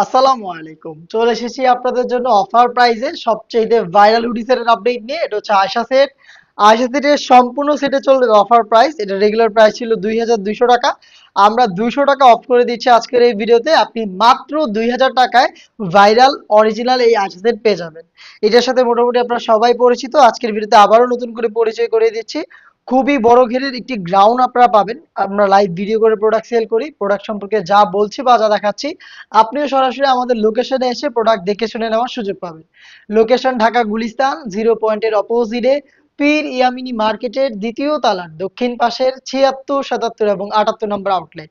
আসসালামু আলাইকুম। চলে এসেছি আপনাদের জন্য অফার প্রাইসে সবচেয়ে ভাইরাল আপডেট নিয়ে। এটা হচ্ছে আয়সা সেট আয়সা সেটের সম্পূর্ণ সেটে চলবে অফার প্রাইস এটা রেগুলার প্রাইস ছিল দুই হাজার দুইশো টাকা। আমরা টাকা অফ করে দিচ্ছি আজকের এই ভিডিওতে আপনি মাত্র দুই হাজার টাকায় ভাইরাল অরিজিনাল এই আয়সা সেট পেয়ে যাবেন। এটার সাথে মোটামুটি আপনারা সবাই পরিচিত। আজকের ভিডিওতে আবারও নতুন করে পরিচয় করে দিচ্ছি। খুবই বড় ঘেরের একটি গ্রাউন্ড আপনারা পাবেন। আমরা লাইভ ভিডিও করে প্রোডাক্ট সেল করি। প্রোডাক্ট সম্পর্কে যা বলছি বা যা দেখাচ্ছি, আপনিও সরাসরি আমাদের লোকেশনে এসে প্রোডাক্ট দেখে শুনে নেওয়ার সুযোগ পাবেন। লোকেশন ঢাকা গুলিস্তান জিরো পয়েন্টের অপোজিটে পীর ইয়ামিনী মার্কেটের দ্বিতীয় তালার দক্ষিণ পাশের ছিয়াত্তর, সাতাত্তর এবং আটাত্তর নম্বর আউটলেট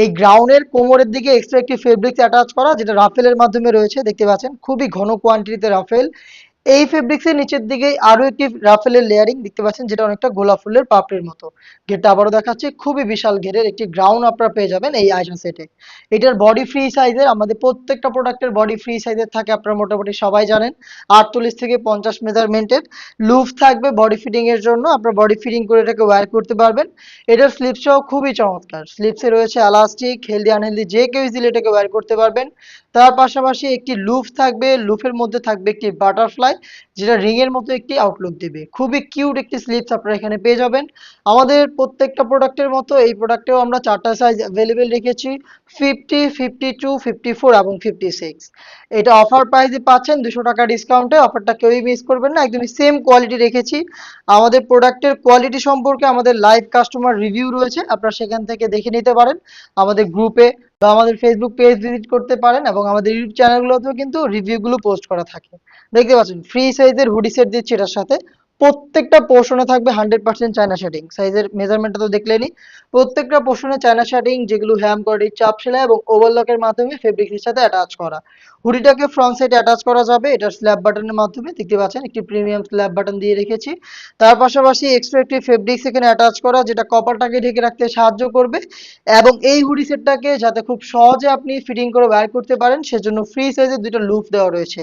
এই গ্রাউন্ডের কোমরের দিকে এক্সট্রা একটি ফেব্রিক্স অ্যাটাচ করা, যেটা রাফেলের মাধ্যমে রয়েছে। দেখতে পাচ্ছেন, খুবই ঘন কোয়ান্টিটিতে রাফেল। এই ফেব্রিক্সের নিচের দিকে আরও একটি রাফেলের লেয়ারিং দেখতে পাচ্ছেন, যেটা অনেকটা গোলাপ ফুলের পাপড়ির মতো। ঘেরটা আবারও দেখাচ্ছি, খুবই বিশাল ঘেরের একটি গ্রাউন্ড আপনারা পেয়ে যাবেন এই আইসন সেটে এটার বডি ফ্রি সাইজের আমাদের প্রত্যেকটা প্রোডাক্টের বডি ফ্রি সাইজের থাকে, আপনারা মোটামুটি সবাই জানেন। আটচল্লিশ থেকে পঞ্চাশ মেজারমেন্টের লুফ থাকবে বডি ফিটিং এর জন্য, আপনারা বডি ফিটিং করে এটাকে ওয়্যার করতে পারবেন। এটার স্লিপসও খুবই চমৎকার। স্লিপসে রয়েছে এলাস্টিক হেলদি আনহেলদি যে কেউ ইজিলি এটাকে ওয়্যার করতে পারবেন। তার পাশাপাশি একটি লুফ থাকবে লুফের মধ্যে থাকবে একটি বাটারফ্লাই যেটা রিং এর মতো একটি আউটলুক দিবে। খুবই কিউট একটি স্লিপস আপনারা এখানে পেয়ে যাবেন। আমাদের প্রত্যেকটা প্রোডাক্টের মতো এই প্রোডাক্টেও আমরা চারটা সাইজ অ্যাভেলেবেল রেখেছি fifty fifty two fifty four এবং ফিফটি সিক্স এটা অফার প্রাইসে পাচ্ছেন, দুশো টাকা ডিসকাউন্টে অফারটা কেউই মিস করবেন না, একদমই সেম কোয়ালিটি রেখেছি। আমাদের প্রোডাক্টের কোয়ালিটি সম্পর্কে আমাদের লাইভ কাস্টমার রিভিউ রয়েছে, আপনারা সেখান থেকে দেখে নিতে পারেন। আমাদের গ্রুপে বা আমাদের ফেসবুক পেজ ভিজিট করতে পারেন এবং আমাদের ইউটিউব চ্যানেলগুলোতেও কিন্তু রিভিউগুলো পোস্ট করা থাকে। দেখতে পাচ্ছেন ফ্রি সাইজের হুডি সেট দিচ্ছি এটার সাথে। প্রত্যেকটা পোর্শনে থাকবে হান্ড্রেড পার্সেন্ট চায়না শেডিং সাইজের মেজারমেন্টটা তো দেখলেনি প্রত্যেকটা পোর্শনে চায়না শেডিং যেগুলো হ্যাম করে চাপ সেলাই এবং ওভারলকের মাধ্যমে ফেব্রিক্সের সাথে অ্যাটাচ করা। হুডিটাকে ফ্রন্ট সাইডে অ্যাটাচ করা যাবে। এটার স্ল্যাব বাটনের মাধ্যমে, দেখতে পাচ্ছেন? একটি প্রিমিয়াম স্ল্যাব বাটন দিয়ে রেখেছি। তার পাশাপাশি এক্সট্রা একটি ফেব্রিক্স এখানে অ্যাটাচ করা, যেটা কপারটাকে ঢেকে রাখতে সাহায্য করবে। এবং এই হুডি সেটটাকে যাতে খুব সহজে আপনি ফিটিং করে ওয়্যার করতে পারেন, সেজন্য ফ্রি সাইজের দুটো লুপ দেওয়া রয়েছে।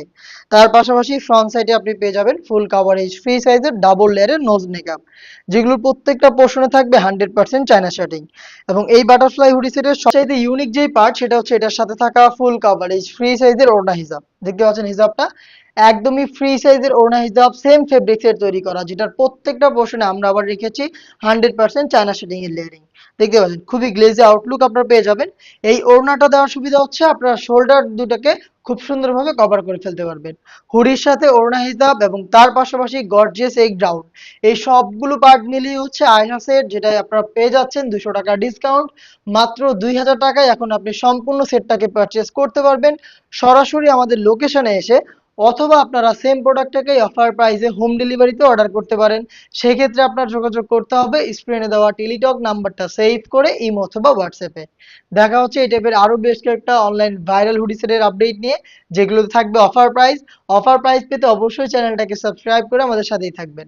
তার পাশাপাশি ফ্রন্ট সাইডে আপনি পেয়ে যাবেন ফুল কাভারেজ ফ্রি সাইজের ডাবল লেয়ারের নোজ মেকআপ যেগুলোর প্রত্যেকটা পোর্শনে থাকবে হান্ড্রেড পার্সেন্ট চায়না শার্টিং এবং এই বাটারফ্লাই হুডি সেটের সবচাইতে ইউনিক যেই পার্ট সেটা হচ্ছে এটার সাথে থাকা ফুল কাভারেজ ফ্রি সাইজের ওড়না হিসাব দেখতে পাচ্ছেন হিসাবটা একদমই ফ্রি সাইজের ওড়না হিসাব সেম ফেব্রিক্সের তৈরি করা, যেটার প্রত্যেকটা পোর্শনে আমরা আবার রেখেছি হান্ড্রেড পার্সেন্ট চায়না শেডিং এর লেয়ারিং দেখতে পাচ্ছেন, খুবই গ্লেজি আউটলুক আপনারা পেয়ে যাবেন। এই ওড়নাটা দেওয়ার সুবিধা হচ্ছে আপনার শোল্ডার দুটাকে খুব সুন্দরভাবে কভার করে ফেলতে পারবেন। হুডির সাথে ওড়না হিসাব এবং তার পাশাপাশি গর্জিয়াস এই গ্রাউন্ড এই সবগুলো পার্ট মিলিয়ে হচ্ছে আয়না সেট যেটা আপনারা পেয়ে যাচ্ছেন দুশো টাকা ডিসকাউন্ট মাত্র দুই হাজার টাকায় এখন আপনি সম্পূর্ণ সেটটাকে পারচেস করতে পারবেন। সরাসরি আমাদের লোকেশনে এসে অথবা আপনারা সেম প্রোডাক্টটাকে অফার প্রাইসে হোম ডেলিভারিতে অর্ডার করতে পারেন। সেক্ষেত্রে আপনার যোগাযোগ করতে হবে স্ক্রিনে দেওয়া টেলিটক নাম্বারটা সেভ করে ইমো অথবা হোয়াটসঅ্যাপে দেখা হচ্ছে এই টাইপের আরও বেশ কয়েকটা অনলাইন ভাইরাল হুডি সেটের আপডেট নিয়ে, যেগুলোতে থাকবে অফার প্রাইস অফার প্রাইস পেতে অবশ্যই চ্যানেলটাকে সাবস্ক্রাইব করে আমাদের সাথেই থাকবেন।